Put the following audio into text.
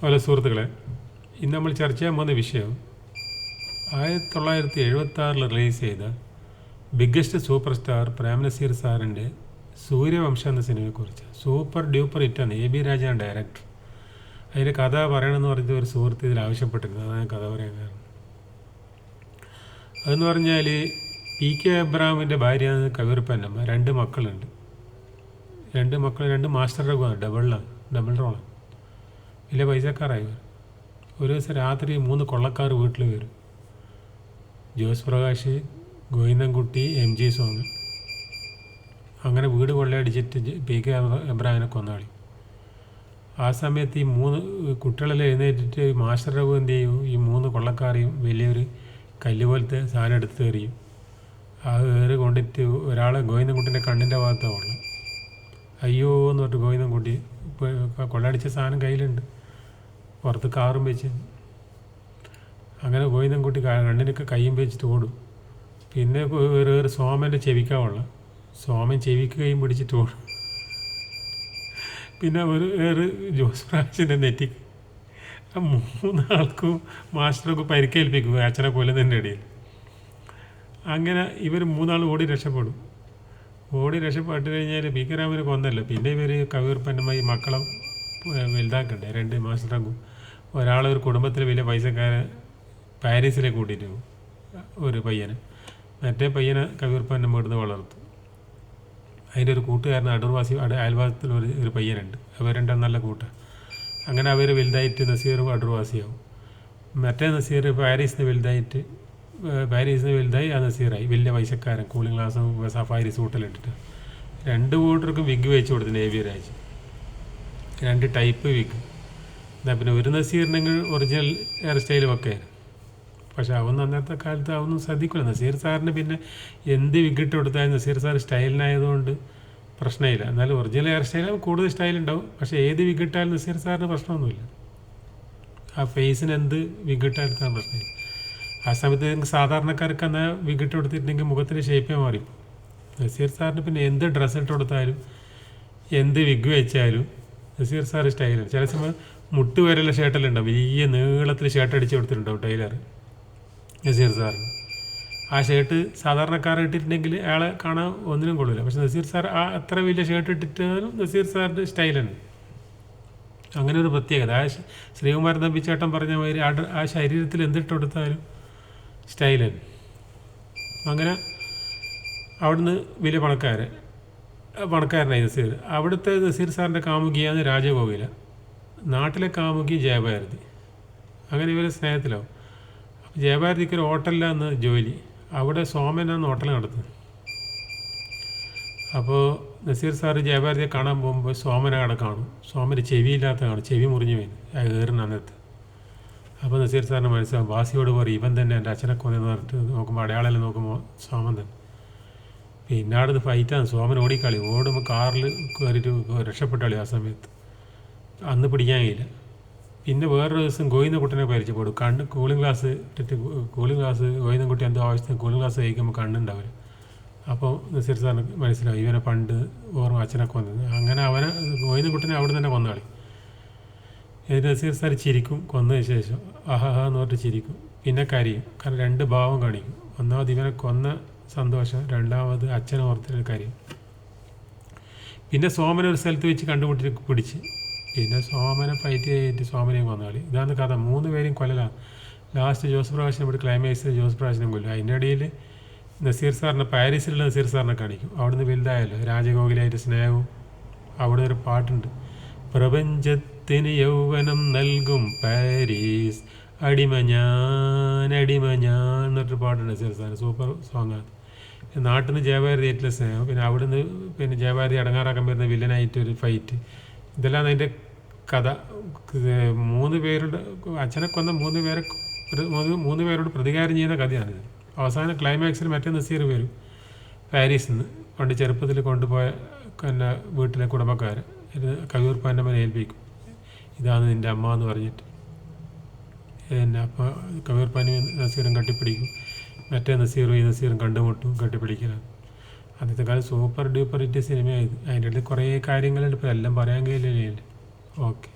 Hello സുഹൃത്തുക്കളെ ഇന്ന് നമ്മൾ ചർച്ച ചെയ്യാൻ പോകുന്ന വിഷയം ആയിരത്തി തൊള്ളായിരത്തി എഴുപത്തി ആറിൽ റിലീസ് ചെയ്ത ബിഗ്ഗസ്റ്റ് സൂപ്പർ സ്റ്റാർ പ്രേംനസീർ സാറിന്റെ സൂര്യവംശം എന്ന സിനിമയെക്കുറിച്ച് സൂപ്പർ ഡ്യൂപ്പർ ഹിറ്റാണ് എ ബി രാജാണ് ഡയറക്ടർ. അതിന്റെ കഥ പറയണമെന്ന് പറഞ്ഞിട്ട് ഒരു സുഹൃത്ത് ഇതിൽ ആവശ്യപ്പെട്ടിരുന്നു അതാണ് കഥ പറയാൻ കാരണം. അതെന്ന് പറഞ്ഞാൽ പി കെ അബ്രാമിന്റെ ഭാര്യ കവിർപ്പന്നമ്മ രണ്ട് മക്കളുണ്ട്. രണ്ട് മക്കൾ രണ്ട് മാസ്റ്റർ ഡബിളാണ് ഡബിൾ റോളാണ്. വലിയ പൈസക്കാരായി. വരും ഒരു ദിവസം രാത്രി മൂന്ന് കൊള്ളക്കാർ വീട്ടിൽ വരും ജോസ് പ്രകാശ് ഗോവിന്ദൻകുട്ടി എം ജി സ്വാമി. അങ്ങനെ വീട് കൊള്ളയടിച്ചിട്ട് പി കെ എബ്ര- എബ്രാഹിനെ കൊന്നാളി. ആ സമയത്ത് ഈ മൂന്ന് കുട്ടികളെല്ലാം എഴുന്നേറ്റിട്ട് രഘു എന്ത് ചെയ്യും? ഈ മൂന്ന് കൊള്ളക്കാരെയും വലിയൊരു കല്ല് പോലത്തെ സാധനം എടുത്ത് എറിയും. ആ ഏറ് കൊണ്ടിട്ട് ഒരാൾ ഗോവിന്ദൻകുട്ടിന്റെ കണ്ണിന്റെ ഭാഗത്താണ് അയ്യോ എന്ന് പറഞ്ഞിട്ട് ഗോവിന്ദൻകുട്ടി കൊള്ളയടിച്ച സാധനം കയ്യിലുണ്ട്. പുറത്ത് കാറും വെച്ച്. അങ്ങനെ ഗോവിന്ദൻകുട്ടി കണ്ണിനൊക്കെ കയ്യും വെച്ചിട്ട് ഓടും. പിന്നെ വേറെ ഒരു സോമന്റെ ചെവിക്കാവുള്ള സോമൻ ചെവിക്കുകയും പിടിച്ചിട്ട് ഓടും. പിന്നെ ഒരു വേറെ ജോസ് പ്രാശിന്റെ നെറ്റി മൂന്നാൾക്കും മാസ്റ്റർക്ക് പരിക്കേൽപ്പിക്കും അച്ഛനെ കൊല്ലുന്നതിന്റെ ഇടയിൽ. അങ്ങനെ ഇവർ മൂന്നാൾ ഓടി രക്ഷപ്പെടും. ഓടി രക്ഷപ്പെട്ട് കഴിഞ്ഞാൽ പി കെ പിന്നെ ഇവർ കവിർപ്പന്നമായി മക്കളെ ഏഹ്, വലുതാക്കണ്ടേ? രണ്ട് മാസ്റ്ററാക്കും ഒരാളെ ഒരു കുടുംബത്തിൽ വലിയ പൈസക്കാരൻ പാരീസിലേക്ക് കൂട്ടിയിട്ട് പോകും ഒരു പയ്യനെ. മറ്റേ പയ്യനെ കവിർപ്പന്നമ്മ ഇടുന്ന് വളർത്തും. അതിന്റെ ഒരു കൂട്ടുകാരൻ അടൂർവാസി അട അയൽവാസത്തിൽ ഒരു ഒരു പയ്യനുണ്ട്. അവർ രണ്ടും നല്ല കൂട്ടാണ് അങ്ങനെ അവർ വലുതായിട്ട് നസീറും അടൂർവാസിയാവും. മറ്റേ നസീർ പാരീസിന് വലുതായിട്ട് പാരീസിന് വലുതായി ആ നസീറായി. വലിയ പൈസക്കാരൻ കൂളിംഗ് ഗ്ലാസും സഫാരി സൂട്ടിലിട്ടിട്ട് രണ്ട് കൂട്ടർക്കും വിഗ് വെച്ച് കൊടുത്തു നേവി രണ്ട് ടൈപ്പ് വിഗ്. എന്നാൽ പിന്നെ ഒരു നസീറിനെങ്കിൽ ഒറിജിനൽ ഹെയർ സ്റ്റൈലും ഒക്കെ. പക്ഷെ അവൻ അന്നത്തെ കാലത്ത് അതൊന്നും ശ്രദ്ധിക്കില്ല നസീർ സാറിന് പിന്നെ എന്ത് വിഗിട്ട് കൊടുത്താലും നസീർ സാർ സ്റ്റൈലിനായതുകൊണ്ട് പ്രശ്നമില്ല എന്നാലും ഒറിജിനൽ ഹെയർ സ്റ്റൈലും കൂടുതൽ സ്റ്റൈലുണ്ടാവും പക്ഷേ ഏത് വിഗിട്ടാലും നസീർ സാറിന് പ്രശ്നമൊന്നുമില്ല. ആ ഫേസിന് എന്ത് വിഗിട്ട് എടുത്താൽ പ്രശ്നമില്ല. ആ സമയത്ത് നിങ്ങൾക്ക് സാധാരണക്കാർക്ക് അന്ന് വിഗിട്ട് കൊടുത്തിട്ടുണ്ടെങ്കിൽ മുഖത്തിന്റെ ഷേപ്പേ മാറി. നസീർ സാറിന് പിന്നെ എന്ത് ഡ്രസ്സ് ഇട്ട് കൊടുത്താലും എന്ത് വിഗ് വെച്ചാലും നസീർ സാർ സ്റ്റൈലാണ് ചില സമയം മുട്ട് വരെയുള്ള ഷർട്ടെല്ലാം ഉണ്ടാവും വലിയ നീളത്തിൽ ഷർട്ട് അടിച്ച് കൊടുത്തിട്ടുണ്ടാവും ടൈലർ. നസീർ സാർ. ആ ഷർട്ട് സാധാരണക്കാരൻ ഇട്ടിട്ടുണ്ടെങ്കിൽ അയാളെ കാണാൻ ഒന്നിനും കൊള്ളില്ല പക്ഷെ നസീർ സാർ ആ അത്ര വലിയ ഷർട്ട് ഇട്ടിട്ടാലും നസീർ സാറിന്റെ സ്റ്റൈലാണ്. അങ്ങനെ ഒരു പ്രത്യേകത. ആ ശ്രീകുമാരൻ തമ്പിച്ചേട്ടൻ പറഞ്ഞ മാതിരി ആ ശരീരത്തിൽ എന്തിട്ട് കൊടുത്താലും സ്റ്റൈലാണ്. അങ്ങനെ അവിടുന്ന് വലിയ പണക്കാരൻ പണക്കാരനായി നസീർ. അവിടുത്തെ നസീർ സാറിന്റെ കാമുകിയാണ് രാജഗോകുല. നാട്ടിലെ കാമുകി ജയഭാരതി. അങ്ങനെ ഇവർ സ്നേഹത്തിലാവും. അപ്പോൾ ജയഭാരതിക്ക് ഒരു ഹോട്ടലിലാണ് ജോലി. അവിടെ സോമനാണ് ഹോട്ടൽ നടത്തുന്നത്. അപ്പോൾ നസീർ സാറ് ജയഭാരതിയെ കാണാൻ പോകുമ്പോൾ സോമനെ അവിടെ കാണും. സോമന് ചെവിയില്ലാത്ത കാണും. ചെവി മുറിഞ്ഞു പോയി കയറുന്ന അന്നത്ത്. അപ്പോൾ നസീർ സാറിന് മനസ്സിലാവും. വാസിയോട് പറയും ഇവൻ തന്നെ എന്റെ അച്ഛനെ കൊന്നെന്ന് പറഞ്ഞിട്ട് നോക്കുമ്പോൾ അടയാളെല്ലാം നോക്കുമ്പോൾ സോമൻ തന്നെ. പിന്നെ അവിടുന്ന് ഫൈറ്റാണ് സോമൻ ഓടിക്കളി. ഓടുമ്പോൾ കാറിൽ കയറിയിട്ട് രക്ഷപ്പെട്ടാളി ആ സമയത്ത്. അന്ന് പിടിക്കാൻ കഴിയില്ല. പിന്നെ വേറൊരു ദിവസം ഗോവിന്ദൻകുട്ടനെ പരിചയപ്പെടും. കണ്ണ് കൂളിംഗ് ഗ്ലാസ് ഇട്ടിട്ട് കൂളിംഗ് ഗ്ലാസ് ഗോവിന്ദൻകുട്ടി എന്തോ ആവശ്യത്തിന് കൂളിംഗ് ഗ്ലാസ് കഴിക്കുമ്പോൾ കണ്ണുണ്ടാവില്ല. അപ്പോൾ നസീർ സാറിന് മനസ്സിലാവും ഇവനെ പണ്ട് ഓർമ്മ അച്ഛനെ കൊന്നത് അങ്ങനെ അവനെ ഗോവിന്ദൻകുട്ടനെ അവിടെ തന്നെ കൊന്നാളി. എന്നിട്ട് നസീർ സാർ ചിരിക്കും. കൊന്നതിന് ശേഷം അഹഹ എന്ന് പറഞ്ഞിട്ട് ചിരിക്കും. പിന്നെ കരയും. കാരണം രണ്ട് ഭാവം കാണിക്കും. ഒന്നാമത് ഇവനെ കൊന്ന സന്തോഷം. രണ്ടാമത് അച്ഛനെ ഓർത്തിട്ട് കരയും. പിന്നെ സോമൻ ഒരു സ്ഥലത്ത് വെച്ച് കണ്ടുപിടിച്ച് പിടിച്ച്. പിന്നെ സോമനെ ഫൈറ്റ് ചെയ്തിട്ട് സോമനെയും കൊന്നാളി ഇതാണ് കഥ. മൂന്ന് പേരും കൊല്ലലാണ്. ലാസ്റ്റ് ജോസ് പ്രകാശിനെ ഇവിടെ ക്ലൈമാക്സ് ജോസ് പ്രകാശിനെ കൊല്ലും. അതിന്റെ ഇടയിൽ നസീർ സാറിനെ പാരീസിലുള്ള നസീർ സാറിനെ കാണിക്കും. അവിടുന്ന് വലുതായല്ലോ. രാജഗോകുലായിട്ട് സ്നേഹവും അവിടെ ഒരു പാട്ടുണ്ട്. പ്രപഞ്ചത്തിന് യൗവനം നൽകും പാരീസ്. അടിമ ഞാൻ അടിമ ഞാൻ എന്നൊരു പാട്ടുണ്ട് നസീർ സാറിന് സൂപ്പർ സോങ്ങാണ് നാട്ടിൽ നിന്ന് ജയഭാരതി ആയിട്ടുള്ള സ്നേഹം. പിന്നെ അവിടുന്ന് പിന്നെ ജയഭാരതി അടങ്ങാറാക്കാൻ വരുന്ന വില്ലനായിട്ട് ഒരു ഫൈറ്റ് ഇതെല്ലാം അതിന്റെ കഥ മൂന്ന് പേരുടെ അച്ഛനെ കൊന്ന മൂന്ന് പേരെ മൂന്ന് പേരോട് പ്രതികാരം ചെയ്യുന്ന കഥയാണിത് അവസാന ക്ലൈമാക്സിൽ മറ്റേ നസീർ വരും പാരീസിൽ നിന്ന്. പണ്ട് ചെറുപ്പത്തിൽ കൊണ്ടുപോയ പിന്നെ വീട്ടിലെ കുടുംബക്കാർ ഇത് കവിയൂർ മേലെ ഏൽപ്പിക്കും. ഇതാണ് നിന്റെ അമ്മ എന്ന് പറഞ്ഞിട്ട്. പിന്നെ അപ്പോൾ കവിയൂർ പനി നസീറും കട്ടിപ്പിടിക്കും. മറ്റേ നസീറും ഈ നസീറും കണ്ടുമുട്ടും കട്ടിപ്പിടിക്കലാണ്. അന്നത്തെ കാലം സൂപ്പർ ഡ്യൂപ്പർ ഹിറ്റ് സിനിമയായത് അതിന്റെ ഇടയിൽ കുറേ കാര്യങ്ങളുണ്ട് ഇപ്പോൾ എല്ലാം പറയാൻ കഴിയില്ലല്ലേ Okay.